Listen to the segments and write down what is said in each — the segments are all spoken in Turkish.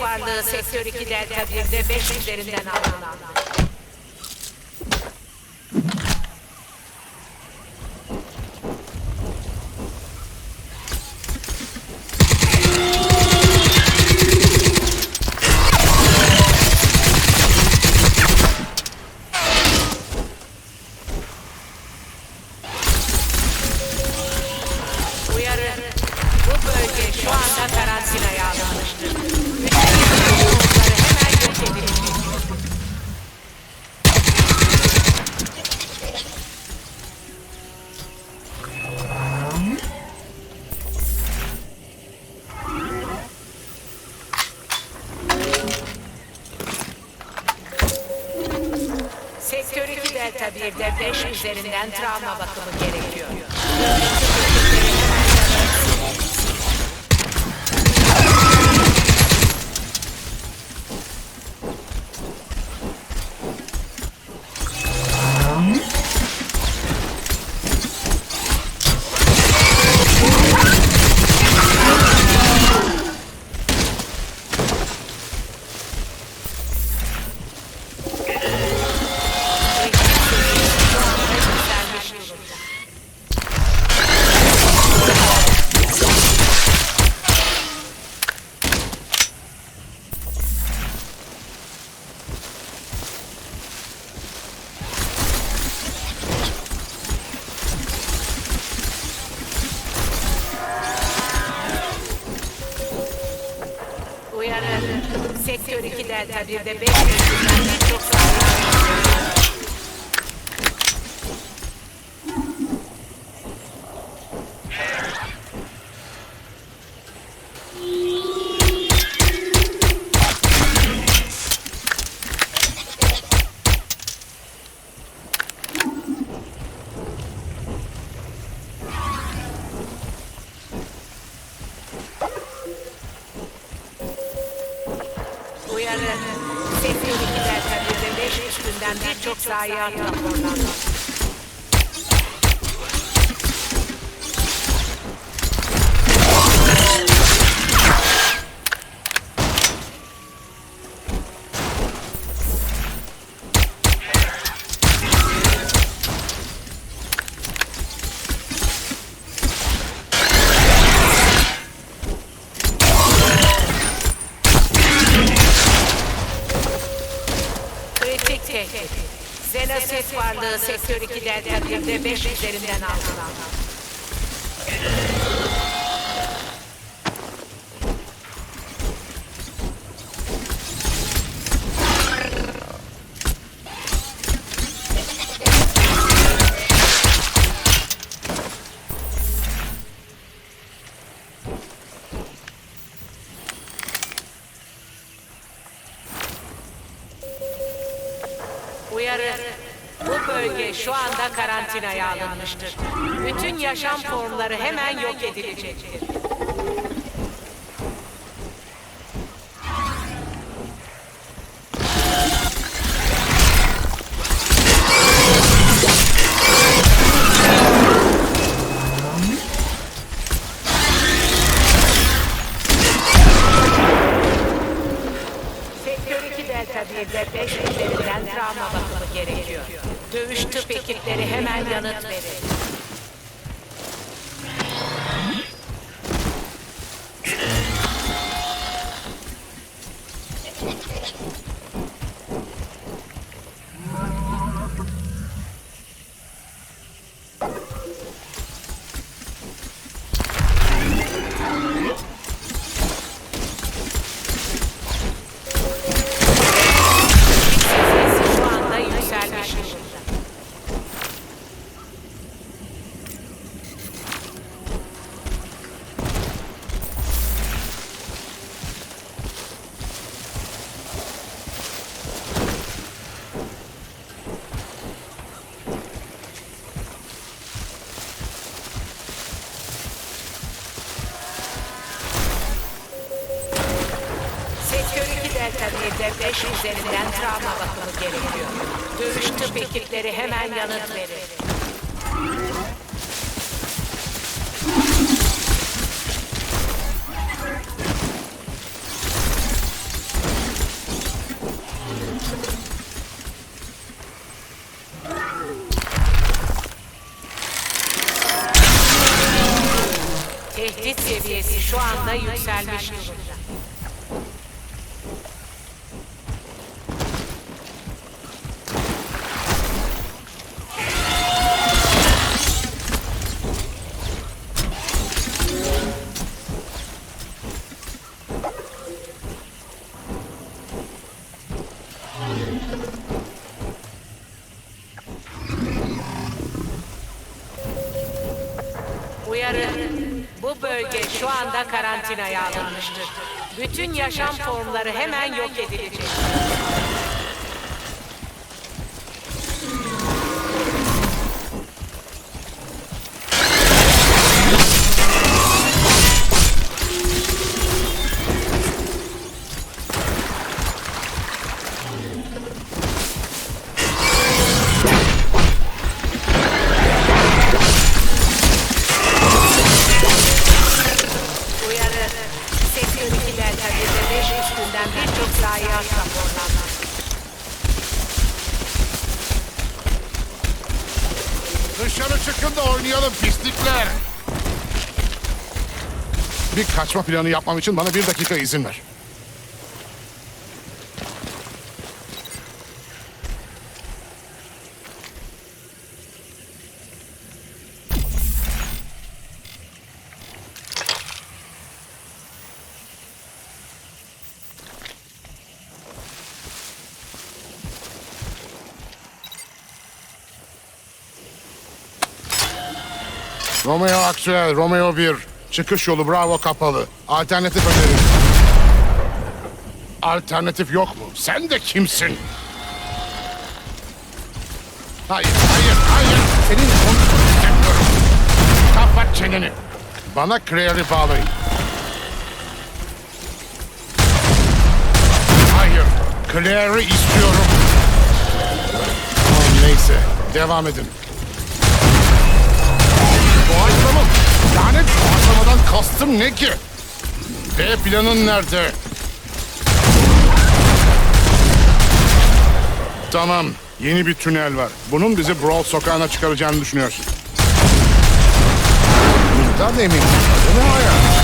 varlığı sektör 2 delta 1'de 5 üzerinden alınan. Ateş üzerinden travma bakımı gerekiyor. Sefil iki delta bir ve beş üstünden birçok zayiat raporlandı. Yüzde beş üzerinden aldılar. saatine ayarlanmıştır. Bütün yaşam formları hemen yok edilecektir. travma bakımı gerekiyor. Dövüş tıp hemen yanıt verir. Tehdit seviyesi şu anda yükselmiş durumda. Karantinaya alınmıştır. Bütün yaşam formları hemen yok edilecek. Kaçma planı yapmam için bana bir dakika izin ver. Romeo aktüel, Romeo 1. Çıkış yolu Bravo kapalı. Alternatif önerim. Alternatif yok mu? Sen de kimsin? Hayır, hayır, hayır. Senin konuşmanı istemiyorum. Kapat çeneni. Bana Creal'i bağlayın. Hayır, Claire'i istiyorum. Tamam, neyse, devam edin. Yani doğaçlamadan kastım ne ki? B planın nerede? Tamam. Yeni bir tünel var. Bunun bizi Brawl sokağına çıkaracağını düşünüyorsun. Bundan. Adı ne o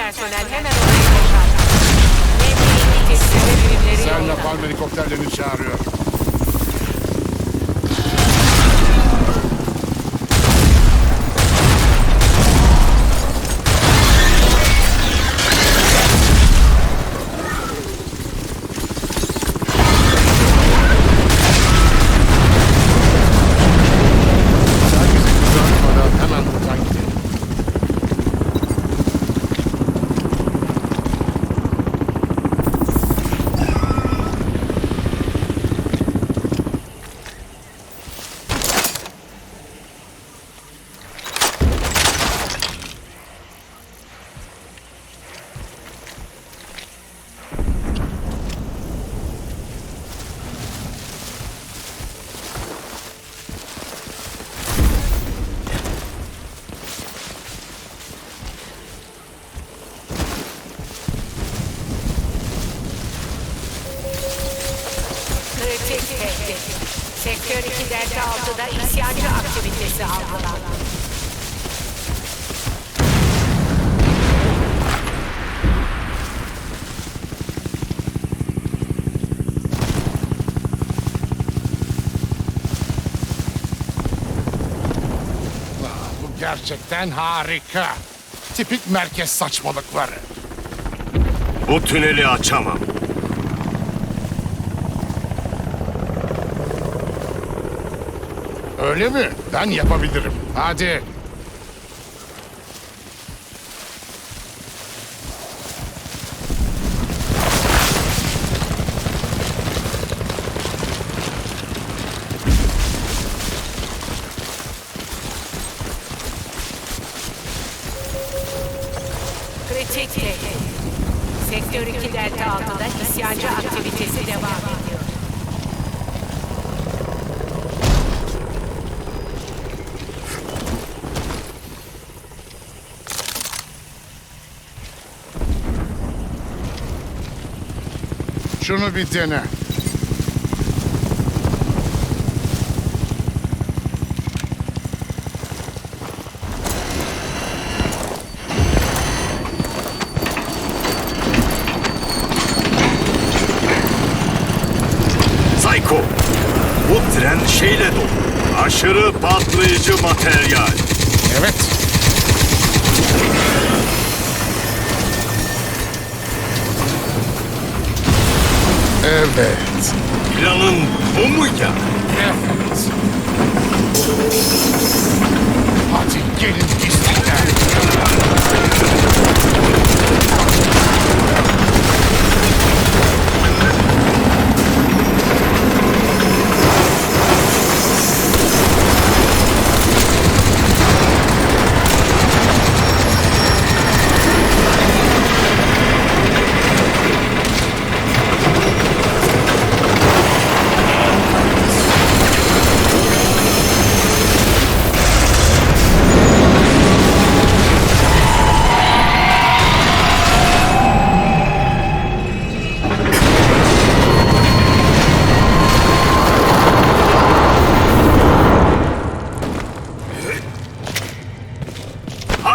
personel hemen oraya boşaltın. Emniyet teslim birimleri Selma yolda. Palm helikopterlerini çağırıyor. Gerçekten harika. Tipik merkez saçmalıkları. Bu tüneli açamam. Öyle mi? Ben yapabilirim. Hadi. Kritik tehdit. Sektör 2 Delta 6'da isyancı aktivitesi devam ediyor. Şunu bir dene. Psycho! Bu tren şeyle dolu. Aşırı patlayıcı materyal. Evet. Evet. Planın bu mu ya? Evet.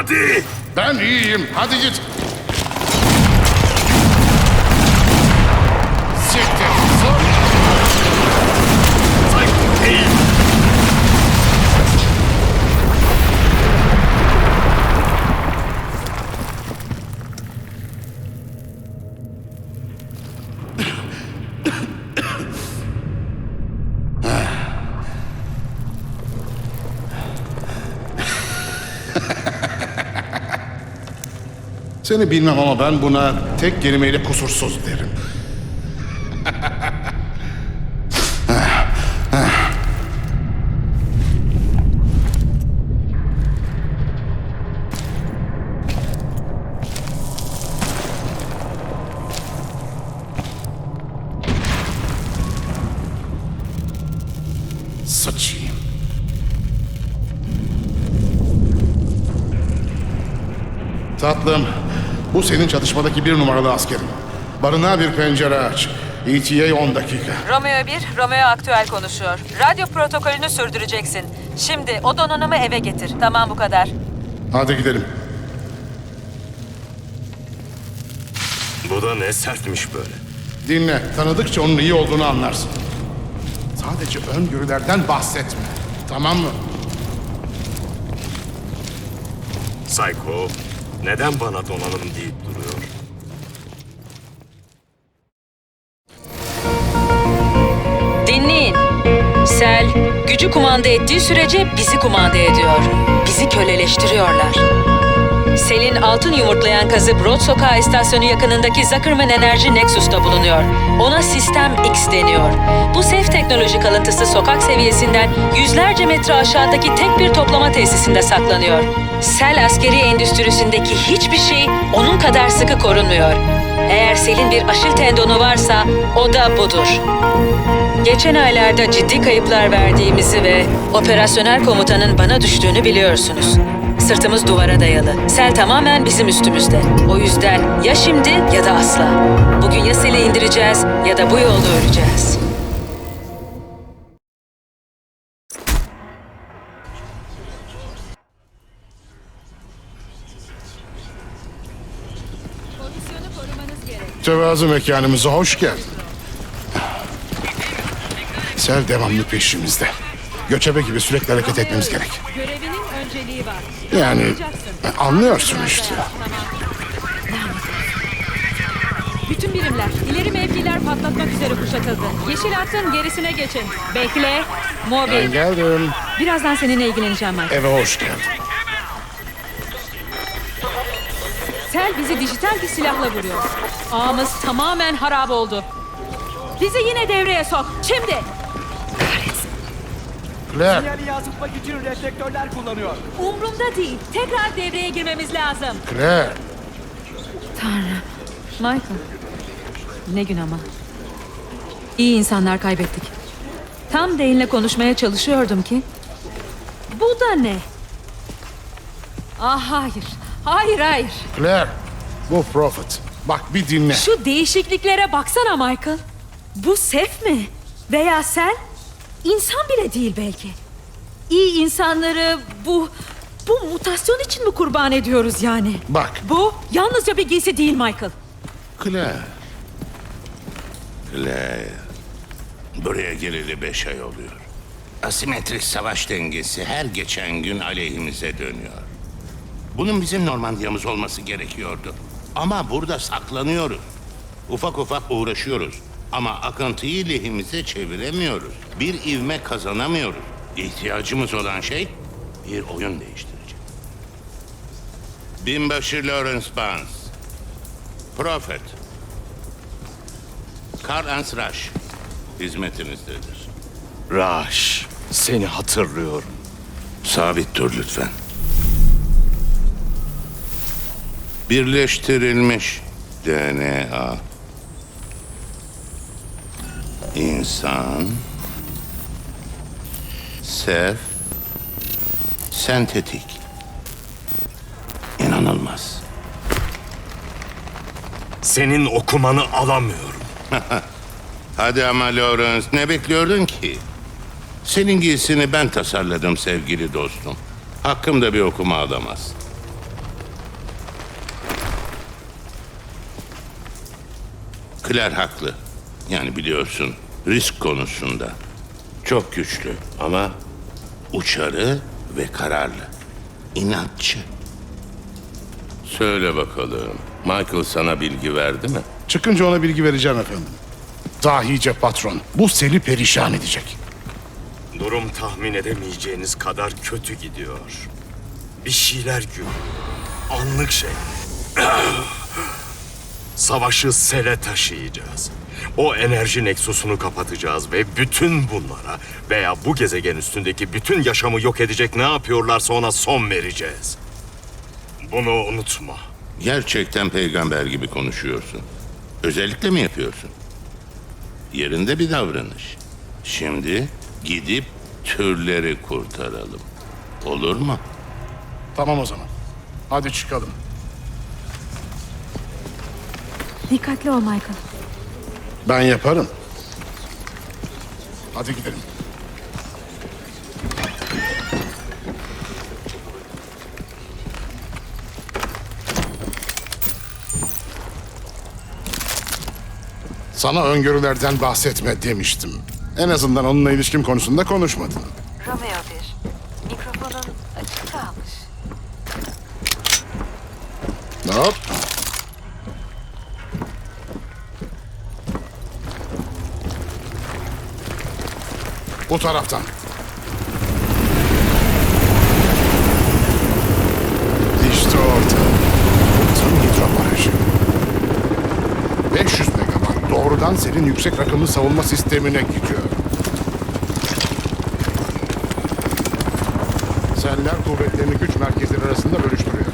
Hadi! Ben iyiyim. Hadi git. Seni bilmem ama ben buna tek kelimeyle kusursuz derim. Sıçayım. Tatlım, bu senin çatışmadaki bir numaralı askerin. Barınağa bir pencere aç. ETA 10 dakika. Romeo 1, Romeo aktüel konuşuyor. Radyo protokolünü sürdüreceksin. Şimdi o donanımı eve getir. Tamam bu kadar. Hadi gidelim. Bu da ne sertmiş böyle. Dinle, tanıdıkça onun iyi olduğunu anlarsın. Sadece öngörülerden bahsetme. Tamam mı? Psycho, neden bana donanım deyip duruyor? Dinleyin. Sel, gücü kumanda ettiği sürece bizi kumanda ediyor. Bizi köleleştiriyorlar. Sel'in altın yumurtlayan kazı Broad Sokağı istasyonu yakınındaki Zuckerman Enerji Nexus'ta bulunuyor. Ona Sistem X deniyor. Bu sef teknoloji kalıntısı sokak seviyesinden yüzlerce metre aşağıdaki tek bir toplama tesisinde saklanıyor. Sel askeri endüstrisindeki hiçbir şey onun kadar sıkı korunmuyor. Eğer Sel'in bir aşil tendonu varsa o da budur. Geçen aylarda ciddi kayıplar verdiğimizi ve operasyonel komutanın bana düştüğünü biliyorsunuz. Sırtımız duvara dayalı. Sel tamamen bizim üstümüzde. O yüzden ya şimdi ya da asla. Bugün ya Sel'i indireceğiz ya da bu yolda öleceğiz. Tevazu mekanımıza hoş geldin. Sel devamlı peşimizde. Göçebe gibi sürekli hareket etmemiz gerek. Görevinin önceliği var. Yani e, anlıyorsun işte. Bütün birimler, ileri mevkiler patlatmak üzere kuşatıldı. Yeşil hattın gerisine geçin. Bekle. Ben Mobil. geldim. Birazdan seninle ilgileneceğim Mike. Eve hoş geldin. Sel bizi dijital bir silahla vuruyor. Ağımız tamamen harap oldu. Bizi yine devreye sok. Şimdi. Claire, Sinyali yansıtmak için reflektörler kullanıyor. Umrumda değil. Tekrar devreye girmemiz lazım. Claire. Tanrım. Michael. Ne gün ama. İyi insanlar kaybettik. Tam Dane'le konuşmaya çalışıyordum ki... Bu da ne? Ah hayır. Hayır hayır. Claire, bu Prophet. Bak bir dinle. Şu değişikliklere baksana Michael. Bu Sef mi? Veya sen? İnsan bile değil belki. İyi insanları bu bu mutasyon için mi kurban ediyoruz yani? Bak Bu yalnızca bir giysi değil Michael. Claire. Claire. Buraya geleli beş ay oluyor. Asimetrik savaş dengesi her geçen gün aleyhimize dönüyor. Bunun bizim Normandiya'mız olması gerekiyordu. Ama burada saklanıyoruz. Ufak ufak uğraşıyoruz. Ama akıntıyı lehimize çeviremiyoruz. Bir ivme kazanamıyoruz. İhtiyacımız olan şey bir oyun değiştirecek. Binbaşı Lawrence Barnes. Prophet. Karl Ernst Rush. Hizmetinizdedir. Raş, seni hatırlıyorum. Sabit dur lütfen. Birleştirilmiş DNA. İnsan. Sef. Sentetik. İnanılmaz. Senin okumanı alamıyorum. Hadi ama Lawrence ne bekliyordun ki? Senin giysini ben tasarladım sevgili dostum. Hakkımda bir okuma alamaz. Claire haklı. Yani biliyorsun risk konusunda. Çok güçlü ama uçarı ve kararlı. İnatçı. Söyle bakalım. Michael sana bilgi verdi mi? çıkınca ona bilgi vereceğim efendim. Dahice patron. Bu seni perişan edecek. Durum tahmin edemeyeceğiniz kadar kötü gidiyor. Bir şeyler gül. Anlık şey. Savaşı sele taşıyacağız. O enerji neksusunu kapatacağız ve bütün bunlara veya bu gezegen üstündeki bütün yaşamı yok edecek ne yapıyorlarsa ona son vereceğiz. Bunu unutma. Gerçekten peygamber gibi konuşuyorsun. Özellikle mi yapıyorsun? Yerinde bir davranış. Şimdi gidip türleri kurtaralım. Olur mu? Tamam o zaman. Hadi çıkalım. Dikkatli ol Michael. Ben yaparım. Hadi gidelim. Sana öngörülerden bahsetme demiştim. En azından onunla ilişkim konusunda konuşmadın. Bu taraftan. İşte orada. Ultron hidro barajı. 500 megawatt doğrudan senin yüksek rakımlı savunma sistemine gidiyor. Seller kuvvetlerini güç merkezleri arasında bölüştürüyor.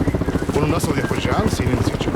Bunu nasıl yapacağın senin seçimin.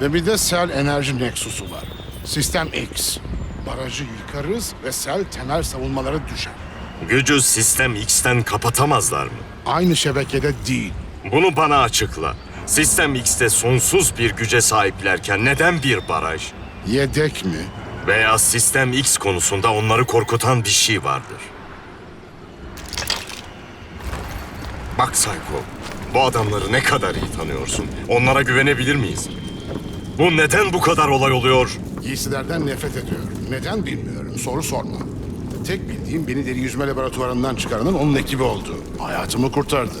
Ve bir de Sel Enerji Nexus'u var. Sistem X. Barajı yıkarız ve Sel temel savunmaları düşer. Gücü Sistem X'ten kapatamazlar mı? Aynı şebekede değil. Bunu bana açıkla. Sistem X'te sonsuz bir güce sahiplerken neden bir baraj? Yedek mi? Veya Sistem X konusunda onları korkutan bir şey vardır. Bak Psycho, bu adamları ne kadar iyi tanıyorsun. Onlara güvenebilir miyiz? Bu neden bu kadar olay oluyor? Giysilerden nefret ediyor. Neden bilmiyorum. Soru sorma. Tek bildiğim beni deri yüzme laboratuvarından çıkaranın onun ekibi oldu. Hayatımı kurtardı.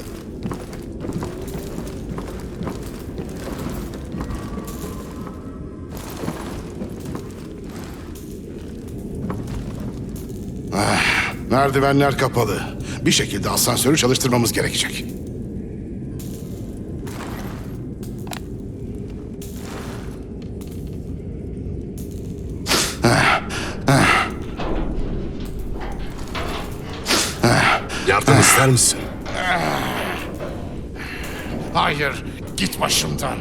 Ah, merdivenler kapalı. Bir şekilde asansörü çalıştırmamız gerekecek. Git başımdan.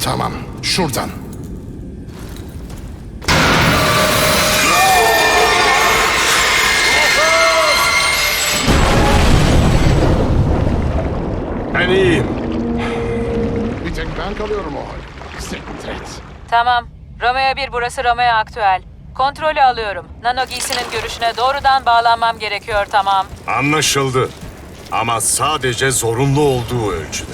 Tamam, şuradan. Ben iyiyim. Kalıyorum o halde. Siktir et. Tamam. Romeo 1 burası Romeo Aktüel. Kontrolü alıyorum. Nano giysinin görüşüne doğrudan bağlanmam gerekiyor tamam. Anlaşıldı. Ama sadece zorunlu olduğu ölçüde.